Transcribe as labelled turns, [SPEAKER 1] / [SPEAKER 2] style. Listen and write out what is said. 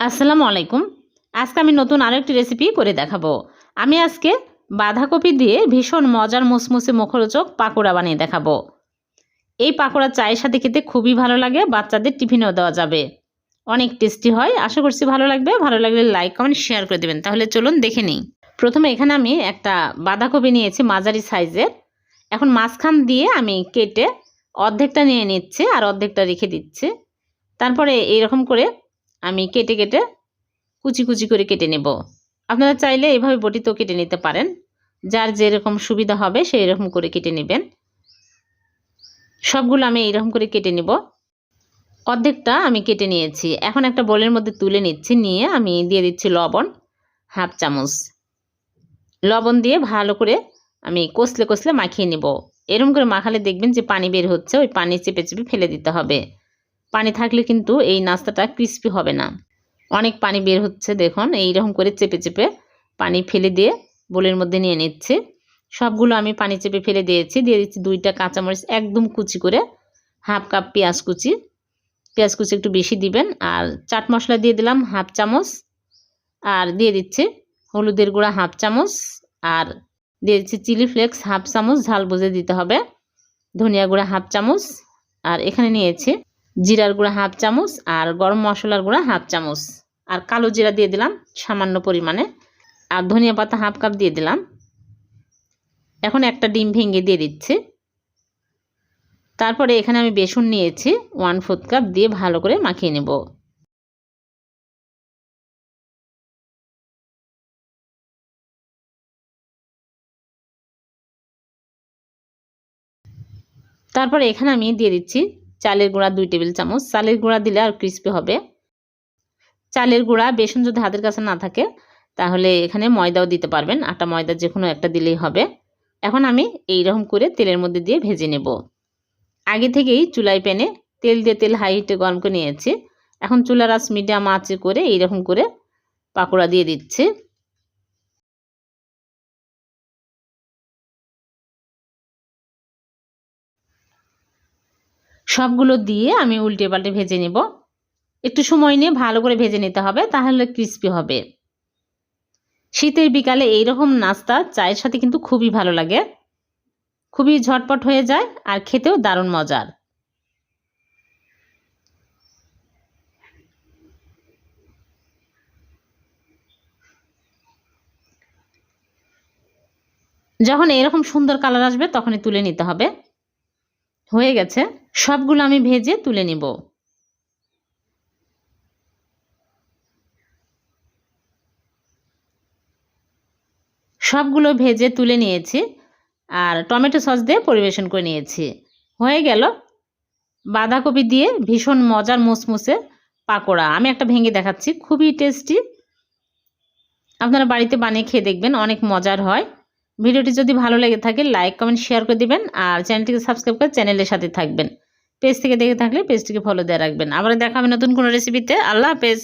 [SPEAKER 1] আসসালামু আলাইকুম। আজকে আমি নতুন আরেকটি রেসিপি করে দেখাবো। আমি আজকে বাঁধাকপি দিয়ে ভীষণ মজার মুসমুসে মুখরোচক পাকোড়া বানিয়ে দেখাবো। এই পাকোড়া চায়ের সাথে খেতে খুবই ভালো লাগে, বাচ্চাদের টিফিনেও দেওয়া যাবে। অনেক টেস্টি হয়, আশা করছি ভালো লাগবে। ভালো লাগলে লাইক কমেন্ট শেয়ার করে দেবেন। তাহলে চলুন দেখে নিই। প্রথমে এখানে আমি একটা বাঁধাকপি নিয়েছি মাঝারি সাইজের। এখন মাঝখান দিয়ে আমি কেটে অর্ধেকটা নিয়ে নিচ্ছি আর অর্ধেকটা রেখে দিচ্ছি। তারপরে এইরকম করে আমি কেটে কেটে কুচি কুচি করে কেটে নেব। আপনারা চাইলে এভাবে বটিতেও কেটে নিতে পারেন। যার যেরকম সুবিধা হবে সেই রকম করে কেটে নেবেন। সবগুলো আমি এইরকম করে কেটে নেব। অর্ধেকটা আমি কেটে নিয়েছি। এখন একটা বোলের মধ্যে তুলে নিচ্ছি। নিয়ে আমি দিয়ে দিচ্ছি লবণ, হাফ চামচ। লবণ দিয়ে ভালো করে আমি কষলে কষলে মাখিয়ে নেব। এরকম করে মাখালে দেখবেন যে পানি বের হচ্ছে। ওই পানি চেপে চেপে ফেলে দিতে হবে। পানি থাকলে কিন্তু এই নাস্তাটা ক্রিস্পি হবে না। অনেক পানি বের হচ্ছে, দেখুন, এইরকম করে চেপে চেপে পানি ফেলে দিয়ে বোলের মধ্যে নিয়ে নিচ্ছে। সবগুলো আমি পানি চেপে ফেলে দিয়েছি, দিয়ে দিচ্ছি দুইটা কাঁচামরিচ, একদম কুচি করে হাফ কাপ পেঁয়াজ কুচি। পেঁয়াজ কুচি একটু বেশি দিবেন, আর চাট মশলা দিয়ে দিলাম হাফ চামচ, আর দিয়ে দিচ্ছি হলুদের গুঁড়া হাফ চামচ, আর দিয়ে দিচ্ছি চিলি ফ্লেক্স হাফ চামচ, ঝাল বুঝে দিতে হবে। ধনিয়া গুঁড়া হাফ চামচ, আর এখানে নিয়েছি জিরার গুঁড়া হাফ চামচ আর গরম মশলার গুঁড়া হাফ চামচ। আর কালো জিরা দিয়ে দিলাম সামান্য পরিমাণে। আর ধনিয়া পাতা হাফ কাপ দিয়ে দিলাম। এখন একটা ডিম ভেঙে দিয়ে দিচ্ছি। তারপরে এখানে আমি বেসন নিয়েছি, ওয়ান ফোর্থ কাপ দিয়ে ভালো করে মাখিয়ে নেব। তারপরে এখানে আমি দিয়ে দিচ্ছি চালের গুঁড়া দুই টেবিল চামচ। চালের গুঁড়া দিলে আর ক্রিস্পি হবে। চালের গুঁড়া বেসন যদি হাতের কাছে না থাকে, তাহলে এখানে ময়দাও দিতে পারবেন। আটা, ময়দা যে কোনো একটা দিলেই হবে। এখন আমি এই রকম করে তেলের মধ্যে দিয়ে ভেজে নেব। আগে থেকেই চুলাই প্যানে তেল দিয়ে তেল হাই হিটে গরম করে নিয়েছি। এখন চুলার আঁচ মিডিয়াম আঁচে করে এইরকম করে পাকোড়া দিয়ে দিচ্ছি। সবগুলো দিয়ে আমি উল্টে পাল্টে ভেজে নেব। একটু সময় নিয়ে ভালো করে ভেজে নিতে হবে, তাহলে ক্রিস্পি হবে। শীতের বিকালে এইরকম নাস্তা চায়ের সাথে কিন্তু খুবই ভালো লাগে। খুবই ঝটপট হয়ে যায় আর খেতেও দারুণ মজার। যখন এরকম সুন্দর কালার আসবে তখনই তুলে নিতে হবে। হয়ে গেছে, সবগুলো আমি ভেজে তুলে নিব। সবগুলো ভেজে তুলে নিয়েছি আর টমেটো সস দিয়ে পরিবেশন করে নিয়েছি। হয়ে গেল বাঁধাকপি দিয়ে ভীষণ মজার মুসমুসে পাকোড়া। আমি একটা ভেঙে দেখাচ্ছি, খুবই টেস্টি। আপনারা বাড়িতে বানিয়ে খেয়ে দেখবেন, অনেক মজার হয়। ভিডিওটি যদি ভালো লেগে থাকে লাইক কমেন্ট শেয়ার করে দিবেন আর চ্যানেলটিকে সাবস্ক্রাইব করে চ্যানেলের সাথে থাকবেন। পেজ থেকে দেখে থাকলে পেজটিকে ফলো দিয়ে রাখবেন। আবার দেখা হবে নতুন কোনো রেসিপিতে আল্লাহ হাফেজ।